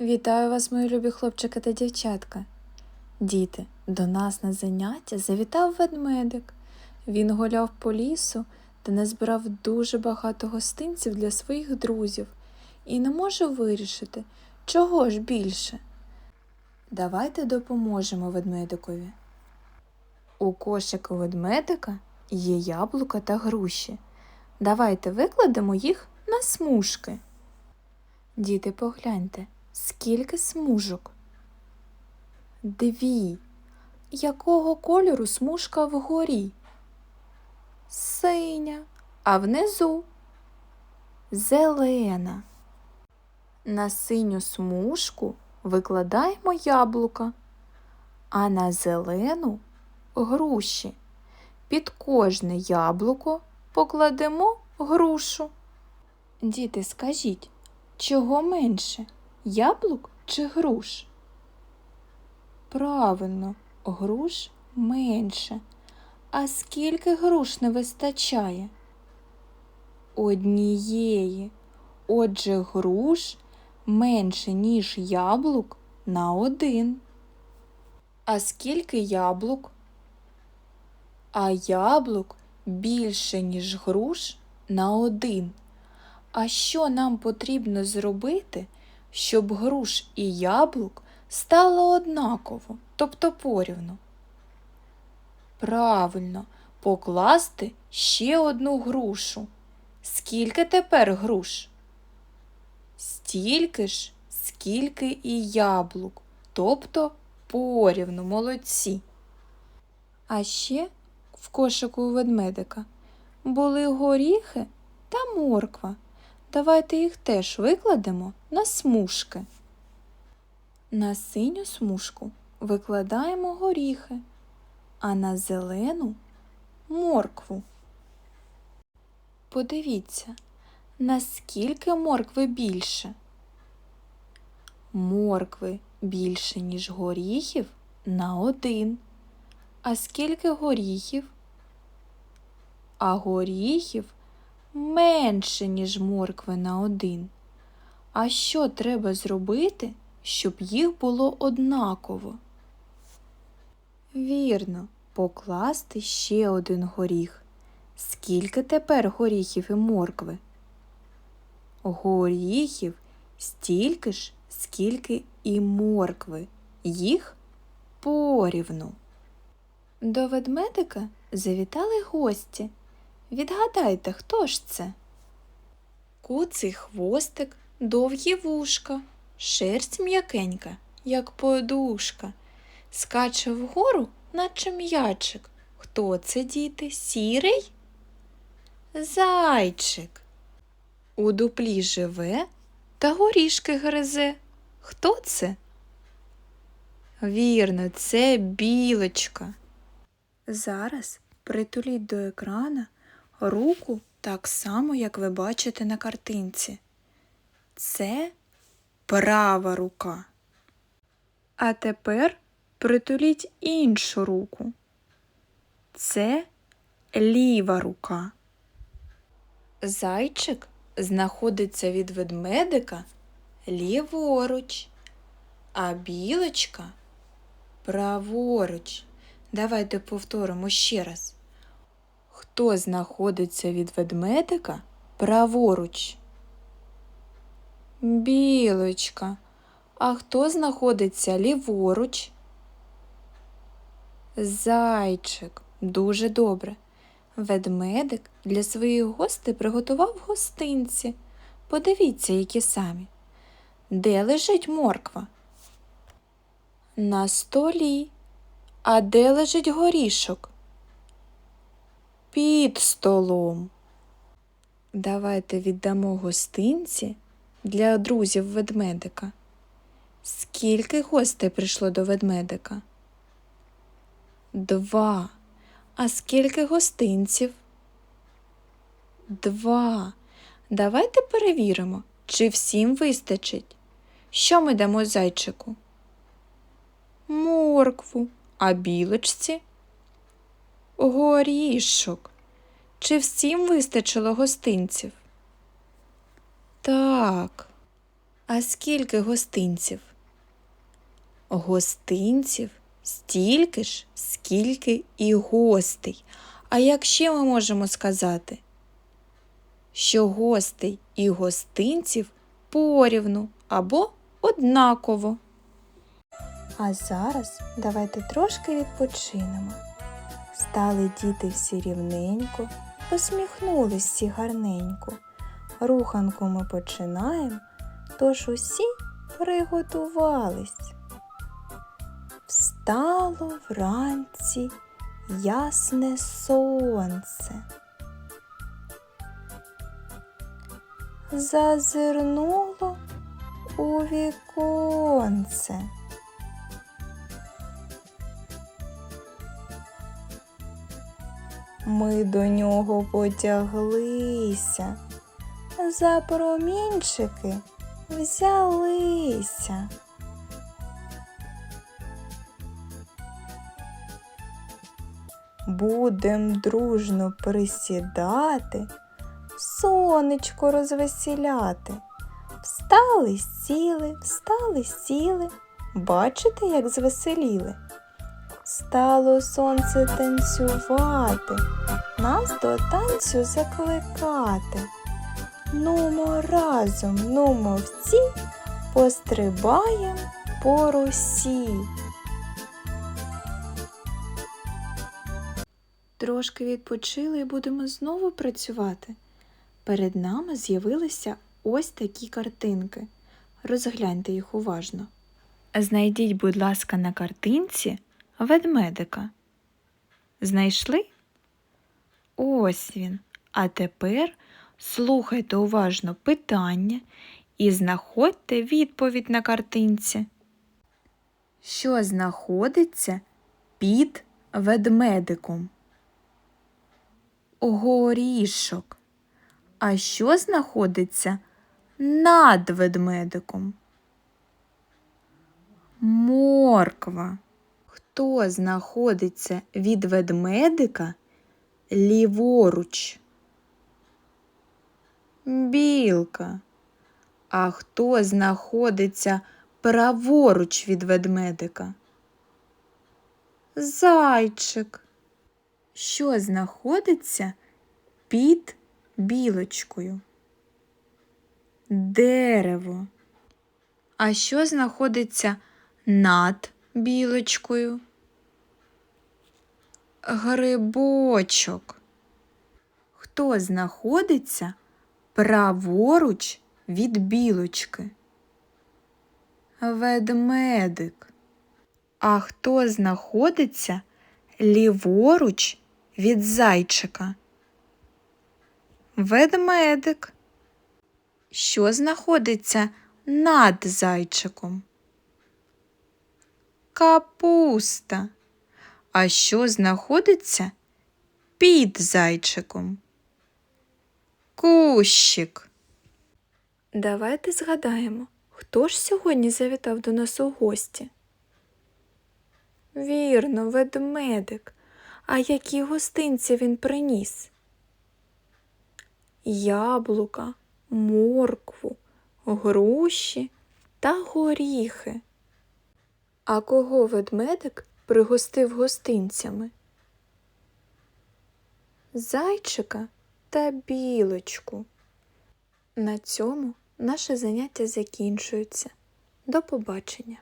Вітаю вас, мої любі хлопчики та дівчатка. Діти, до нас на заняття завітав ведмедик. Він гуляв по лісу та назбирав дуже багато гостинців для своїх друзів і не може вирішити, чого ж більше. Давайте допоможемо ведмедикові. У кошику ведмедика є яблука та груші. Давайте викладемо їх на смужки. Діти, погляньте, скільки смужок? Дві. Якого кольору смужка вгорі? Синя, а внизу зелена. На синю смужку викладаємо яблука, а на зелену груші. Під кожне яблуко покладемо грушу. Діти, скажіть, чого менше? Яблук чи груш? Правильно, груш менше. А скільки груш не вистачає? Однієї. Отже, груш менше, ніж яблук на один. А скільки яблук? А яблук більше, ніж груш на один. А що нам потрібно зробити, щоб груш і яблук стало однаково, тобто порівну? Правильно, покласти ще одну грушу. Скільки тепер груш? Стільки ж, скільки і яблук, тобто порівну молодці. А ще в кошику у ведмедика були горіхи та морква. Давайте їх теж викладемо на смужки. На синю смужку викладаємо горіхи, а на зелену моркву. Подивіться, наскільки моркви більше. Моркви більше, ніж горіхів на один. А скільки горіхів? А горіхів менше, ніж моркви на один. А що треба зробити, щоб їх було однаково? Вірно, покласти ще один горіх. Скільки тепер горіхів і моркви? Горіхів стільки ж, скільки і моркви. Їх порівну. До ведмедика завітали гості. Відгадайте, хто ж це? Куций хвостик, довгі вушка, шерсть м'якенька, як подушка, скаче вгору, наче м'ячик. Хто це, діти? Сірий? Зайчик. У дуплі живе та горішки гризе. Хто це? Вірно, це білочка. Зараз притуліть до екрана руку так само, як ви бачите на картинці. Це права рука. А тепер притуліть іншу руку. Це ліва рука. Зайчик знаходиться від ведмедика ліворуч, а білочка праворуч. Давайте повторимо ще раз. Хто знаходиться від ведмедика праворуч? Білочка. А хто знаходиться ліворуч? Зайчик. Дуже добре. Ведмедик для своїх гостей приготував гостинці. Подивіться, які самі. Де лежить морква? На столі. А де лежить горішок? Під столом. Давайте віддамо гостинці для друзів ведмедика. Скільки гостей прийшло до ведмедика? Два. А скільки гостинців? Два. Давайте перевіримо, чи всім вистачить. Що ми дамо зайчику? Моркву, а білочці? Горішок. Чи всім вистачило гостинців? Так. А скільки гостинців? Гостинців стільки ж, скільки і гостей. А як ще ми можемо сказати? Що гостей і гостинців порівну або однаково. А зараз давайте трошки відпочинемо. Стали діти всі рівненько, посміхнулись всі гарненько. Руханку ми починаємо, тож усі приготувались. Встало вранці ясне сонце. Зазирнуло у віконце. Ми до нього потяглися, за промінчики взялися. Будем дружно присідати, сонечко розвеселяти. Встали, сіли, встали, сіли. Бачите, як звеселіли? Стало сонце танцювати, нас до танцю закликати. Нумо разом, нумо всі, пострибаєм по русі. Трошки відпочили і будемо знову працювати. Перед нами з'явилися ось такі картинки. Розгляньте їх уважно. Знайдіть, будь ласка, на картинці ведмедика. Знайшли? Ось він. А тепер слухайте уважно питання і знаходьте відповідь на картинці. Що знаходиться під ведмедиком? Горішок. А що знаходиться над ведмедиком? Морква. Хто знаходиться від ведмедика ліворуч? Білка. А хто знаходиться праворуч від ведмедика? Зайчик. Що знаходиться під білочкою? Дерево. А що знаходиться над білочкою? Грибочок. Хто знаходиться праворуч від білочки? Ведмедик. А хто знаходиться ліворуч від зайчика? Ведмедик. Що знаходиться над зайчиком? Капуста. А що знаходиться під зайчиком? Кущик. Давайте згадаємо, хто ж сьогодні завітав до нас у гості? Вірно, ведмедик. А які гостинці він приніс? Яблука, моркву, груші та горіхи. А кого ведмедик пригостив гостинцями? Зайчика та білочку. На цьому наше заняття закінчується. До побачення!